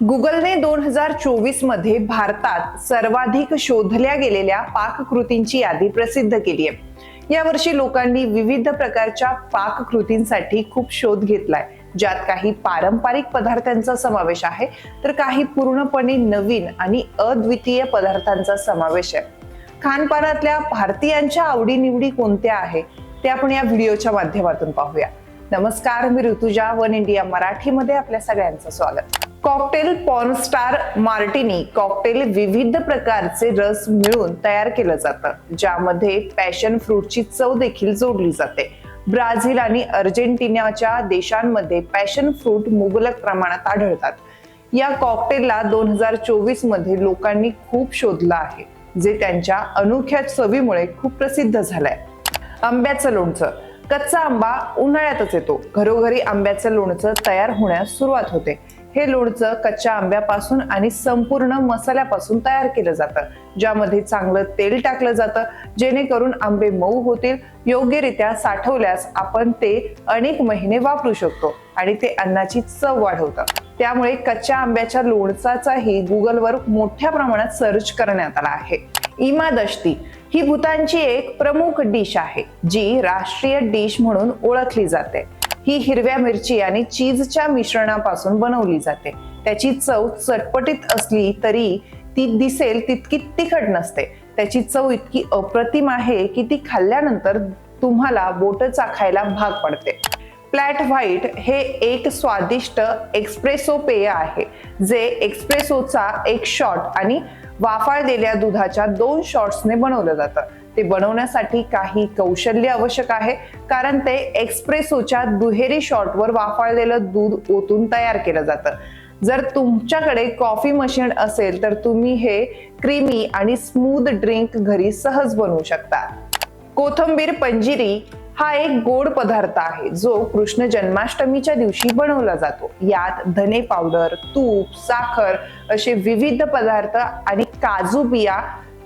गुगलने दोन हजार चोवीसमध्ये भारतात सर्वाधिक शोधल्या गेलेल्या पाककृतींची यादी प्रसिद्ध केली आहे. यावर्षी लोकांनी विविध प्रकारच्या पाककृतींसाठी खूप शोध घेतलाय. ज्यात काही पारंपरिक पदार्थांचा समावेश आहे तर काही पूर्णपणे नवीन आणि अद्वितीय पदार्थांचा समावेश आहे. खानपानातल्या भारतीयांच्या आवडीनिवडी कोणत्या आहे ते आपण या व्हिडिओच्या माध्यमातून पाहूया. नमस्कार मी ऋतुजा वन इंडिया मराठीमध्ये आपल्या सगळ्यांचं स्वागत. कॉकटेल पॉर्नस्टार मार्टिनी कॉकटेल विविध प्रकारचे रस मिळून तयार केलं जातं ज्यामध्ये पॅशन फ्रूटची चव देखील जोडली जाते. ब्राझील आणि अर्जेंटिनाच्या देशांमध्ये पॅशन फ्रूट मुबलक प्रमाणात आढळतात. या कॉकटेलला दोन हजार चोवीसमध्ये लोकांनी खूप शोधलं आहे जे त्यांच्या अनोख्या चवीमुळे खूप प्रसिद्ध झालंय. आंब्याचं लोणचं. कच्चा आंबा उन्हाळ्यातच येतो. घरोघरी आंब्याचं लोणचं तयार होण्यास सुरुवात होते. हे लोणचं कच्च्या आंब्यापासून आणि संपूर्ण मसाल्यापासून तयार केलं जातं ज्यामध्ये चांगलं तेल टाकलं जातं जेणेकरून आंबे मऊ होतील योग्यरित्या साठवल्यास आपण ते अनेक महिने वापरू शकतो आणि ते अन्नाची चव वाढवतं. त्यामुळे कच्च्या आंब्याच्या लोणचाचाही गुगलवर मोठ्या प्रमाणात सर्च करण्यात आला आहे. इमादश्ती ही भूतानची एक प्रमुख डिश आहे जी राष्ट्रीय डिश म्हणून ओळखली जाते. ही हिरव्या मिरची आणि चीजच्या मिश्रणापासून बनवली जाते. त्याची चव चटपटीत असली तरी ती दिसेल तितकी तिखट नसते. त्याची चव इतकी अप्रतिम आहे की ती खाल्ल्यानंतर तुम्हाला बोट चाखायला भाग पडते. फ्लॅट व्हाईट हे एक स्वादिष्ट एक्सप्रेसो पेय आहे जे एक्सप्रेसोचा एक शॉट आणि वाफाळलेल्या दुधाच्या दोन शॉट्सने बनवलं जातं. ते बनवण्यासाठी काही कौशल्य आवश्यक आहे. कारण ते एक्सप्रेसोच्या दुहेरी शॉटवर वाफाळलेलं दूध ओतून तयार केलं जातं. जर तुमच्याकडे कॉफी मशीन असेल तर तुम्ही हे क्रीमी आणि स्मूथ ड्रिंक घरी सहज बनवू शकता. कोथंबीर पंजिरी हा एक गोड पदार्थ आहे जो कृष्ण जन्माष्टमीच्या दिवशी बनवला जातो. यात धने पावडर तूप साखर असे विविध पदार्थ आणि काजू बिया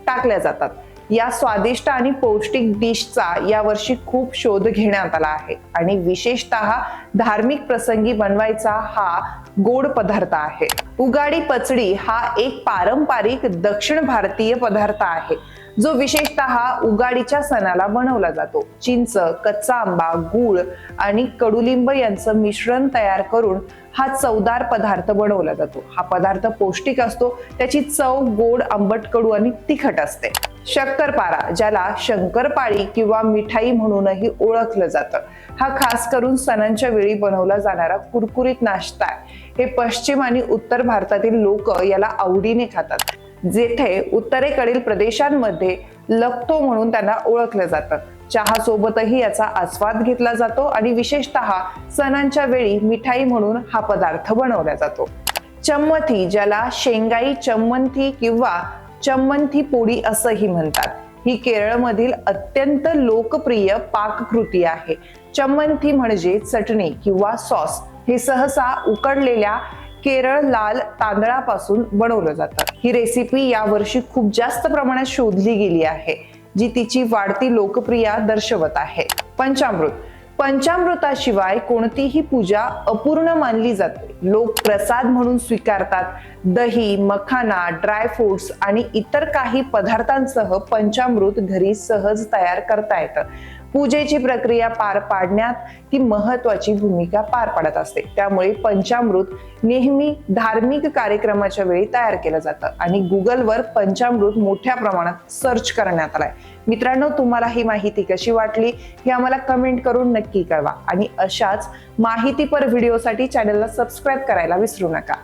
टाकल्या जातात. या स्वादिष्ट आणि पौष्टिक डिशचा यावर्षी खूप शोध घेण्यात आला आहे. आणि विशेषतः धार्मिक प्रसंगी बनवायचा हा गोड पदार्थ आहे. उगाडी पचडी हा एक पारंपरिक दक्षिण भारतीय पदार्थ आहे. जो विशेषतः उगाडीच्या सणाला बनवला जातो. चिंच कच्चा आंबा गूळ आणि कडुलिंब यांचं मिश्रण तयार करून हा चवदार पदार्थ बनवला जातो. हा पदार्थ पौष्टिक असतो त्याची चव गोड आंबट कडू आणि तिखट असते. शक्करपारा ज्याला शंकरपाळी किंवा मिठाई म्हणूनही ओळखलं जातं. हा खास करून सणांच्या वेळी बनवला जाणारा कुरकुरीत नाश्ता आहे. हे पश्चिम आणि उत्तर भारतातील लोक याला आवडीने खातात जेथे उत्तरेकडील प्रदेशांमध्ये लखतो म्हणून त्यांना ओळखलं जातं. चहा सोबतही याचा आस्वाद घेतला जातो आणि विशेषतः सणांच्या वेळी मिठाई म्हणून हा पदार्थ बनवला जातो. चम्मथी ज्याला शेंगाई चम्मंथी किंवा चम्मंथी पोळी असंही म्हणतात ही केरळमधील अत्यंत लोकप्रिय पाककृती आहे. चम्मंथी म्हणजे चटणी किंवा सॉस हे सहसा उकडलेल्या केरळ लाल तांदळापासून बनवलं जातं. ही रेसिपी यावर्षी खूप जास्त प्रमाणात शोधली गेली आहे जी तिची वाढती लोकप्रिया दर्शवत आहे. पंचामृत. पंचामृताशिवाय कोणतीही पूजा अपूर्ण मानली जाते. लोक प्रसाद म्हणून स्वीकारतात. दही मखाना ड्रायफ्रुट्स आणि इतर काही पदार्थांसह पंचामृत घरी सहज तयार करता येतं. पूजेची प्रक्रिया पार पाडण्यात ती महत्वाची भूमिका पार पाडत असते. त्यामुळे पंचामृत नेहमी धार्मिक कार्यक्रमाच्या वेळी तयार केलं जातं आणि गुगलवर पंचामृत मोठ्या प्रमाणात सर्च करण्यात आलाय. मित्रांनो तुम्हाला ही माहिती कशी वाटली हे आम्हाला कमेंट करून नक्की कळवा आणि अशाच माहितीपर व्हिडिओसाठी चॅनलला सबस्क्राईब करायला विसरू नका.